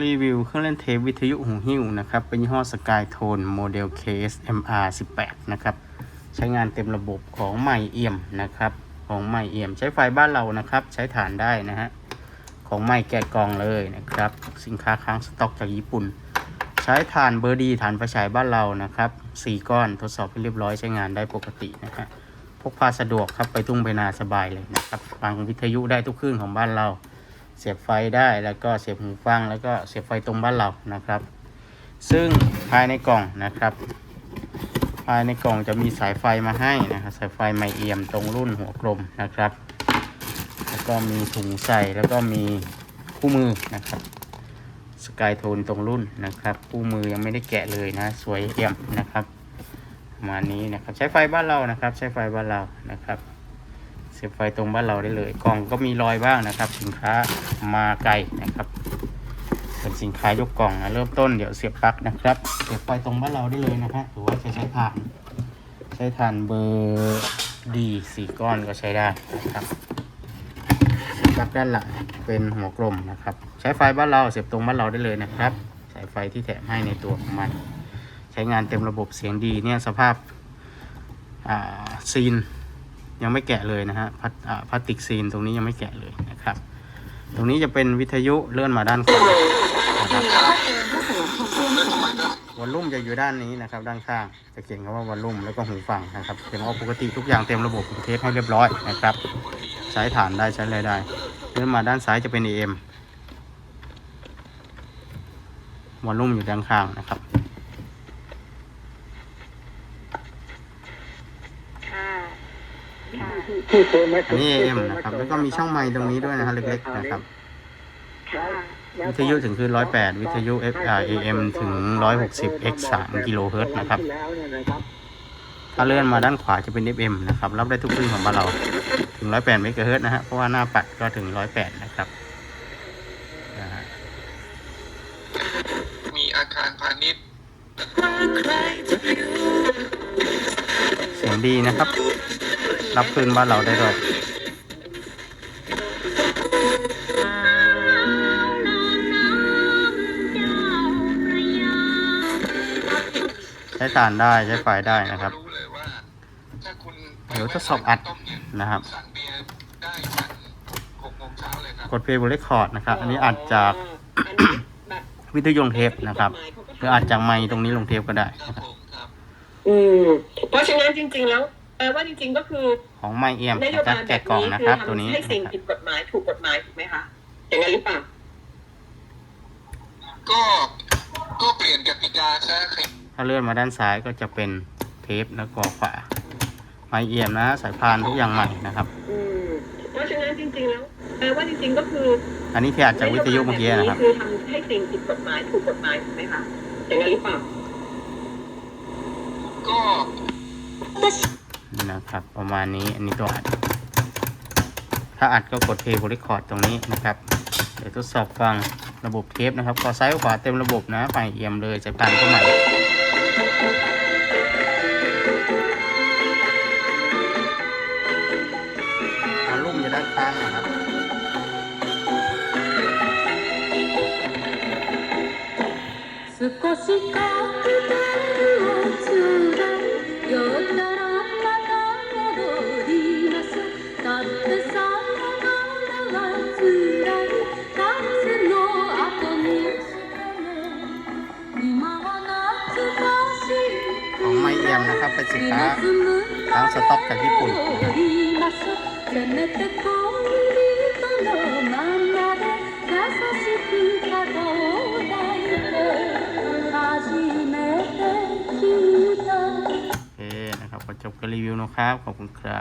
รีวิวเครื่องเล่นเทปวิทยุหูหิ้วนะครับ เป็นยี่ห้อสกายโทนโมเดล KSMR 18 นะครับ ใช้งานเต็มระบบของใหม่เอี่ยมนะครับ ของใหม่เอี่ยมใช้ไฟบ้านเรานะครับ ใช้ฐานได้นะฮะ ของใหม่แกะกล่องเลยนะครับ สินค้าค้างสต็อกจากญี่ปุ่น ใช้ฐานเบอร์ดีฐานไฟฉายบ้านเรานะครับ 4 ก้อนทดสอบให้เรียบร้อยใช้งานได้ปกตินะฮะพกพาสะดวกครับไปทุ่งไปนาสบายเลยนะครับฟังวิทยุได้ทุกครื่องของบ้านเรา เสียบไฟได้แล้วก็เสียบหูฟัง แล้วก็เสียบไฟตรงบ้านเรานะครับ ซึ่งภายในกล่องนะครับ ภายในกล่องจะมีสายไฟมาให้นะครับสายไฟไมเอียมตรงรุ่นหัวกลมนะครับ แล้วก็มีถุงใส่แล้วก็มีคู่มือนะครับสกายโทนตรงรุ่นนะครับคู่มือยังไม่ได้แกะเลยนะ สวยเอี่ยมนะครับมานี้นะครับใช้ไฟบ้านเรานะครับ ใช้ไฟบ้านเรานะครับ สียบไฟตรงบ้านเราได้เลย กล่องก็มีรอยบ้างนะครับ สินค้ามาไกลนะครับ เป็นสินค้ายกกล่องนะเริ่มต้นเดี๋ยวเสียบปลั๊กนะครับ เสียบไฟตรงบ้านเราได้เลยนะฮะหรือว่าจะใช้ถ่าน ใช้ถ่านเบอร์ดีสี่ก้อนก็ใช้ได้นะครับเสียบปลั๊กด้านหลังเป็นหัวกลมนะครับ ใช้ไฟบ้านเราเสียบตรงบ้านเราได้เลยนะครับสายไฟที่แถมให้ในตัวของมัน ใช้งานเต็มระบบเสียงดีเนี่ยสภาพอ่าซีน ยังไม่แกะเลยนะฮะพลาสติกซีนตรงนี้ยังไม่แกะเลยนะครับ ตรงนี้จะเป็นวิทยุเลื่อนมาด้านขวานะครับวอลลุ่มจะอยู่ด้านนี้นะครับ ด้านข้างจะเขียนคำว่าวอลลุ่มแล้วก็หูฟังนะครับเขียนว่าปกติทุกอย่างเต็มระบบเทสให้เรียบร้อยนะครับใช้ฐานได้ใช้อะไรได้เลื่อนมาด้านซ้ายจะเป็น AM วอลลุ่มอยู่ด้านข้างนะครับ ค่ะค่ะ อันนี้ AM นะครับ แล้วก็มีช่องไมค์ตรงนี้ด้วยนะฮะเล็กๆนะครับค่ะวิทยุถึงคือ 108 วิทยุ FR AM ถึง 160 x 3กิโลเฮิรตซ์นะครับ ถ้าเลื่อนมาด้านขวาจะเป็น FM นะครับ รับได้ทุกคลื่นของบ้านเรา ถึง 108เมกะเฮิรตซ์นะฮะ เพราะว่าหน้าปัดก็ถึง 108 นะครับนะฮะมีอาคารพาณิชย์ เสียงดีนะครับ รับคลื่นบ้านเราได้ด้วยใช้ฐานได้ใช้ไฟได้นะครับรู้เลยว่าถ้าคุณเดี๋ยวทดสอบอัดต้มเย็นนะครับสั่งเบียร์ได้ทันหกโมงเช้าเลยครับ กดเพลย์บนเรคคอร์ดนะครับ อันนี้อัดจากอันนี้แบบวิทยุลงเทปนะครับหรืออัดจากไมค์ตรงนี้ลงเทปก็ได้ครับนะครับผมครับอืมเพราะฉะนั้นจริง ๆ แล้ว แปลว่าจริงๆก็คือของไมค์เอียมนโยนะครับบายแบแกะบกล่องนี้นะคืครับอตัวนี้ทำให้สิ่งนะครับผิดกฎหมายถูกกฎหมายถูกไหมคะอย่างนั้นหรือเปล่าก็ก็เปลี่ยนกติกาซะครับถ้าเลื่อนมาด้านซ้ายก็จะเป็นเทปแล้วก็ขวาไมค์เอียมนะ สายพานทุกอย่างใหม่นะครับอืมเพราะฉะนั้นจริงๆแล้วแปลว่าจริงๆก็คือ อันนี้ที่อัดจากวิทยุเมื่อกี้นะครับคือทำให้สิ่งผิดกฎหมายถูกกฎหมายถูกไหมคะอย่างนั้นหรือเปล่า ก็ นะ ครับ ประมาณนี้อันนี้ตัวอัด ถ้าอัดก็กดเพลย์บริคอร์ดตรงนี้นะครับ เดี๋ยวทดสอบฟังระบบเทปนะครับขอซ้ายขวาเต็มระบบนะไฟเอียมเลยสายพานก็ใหม่วอลลุ่มอยู่ด้านข้างนะครับ 少しカ ็นสินค้าทั้งสต็อกจากญี่ปุ่นโอเคนะครับก็จบการรีวิวนะครับ ขอบคุณครับ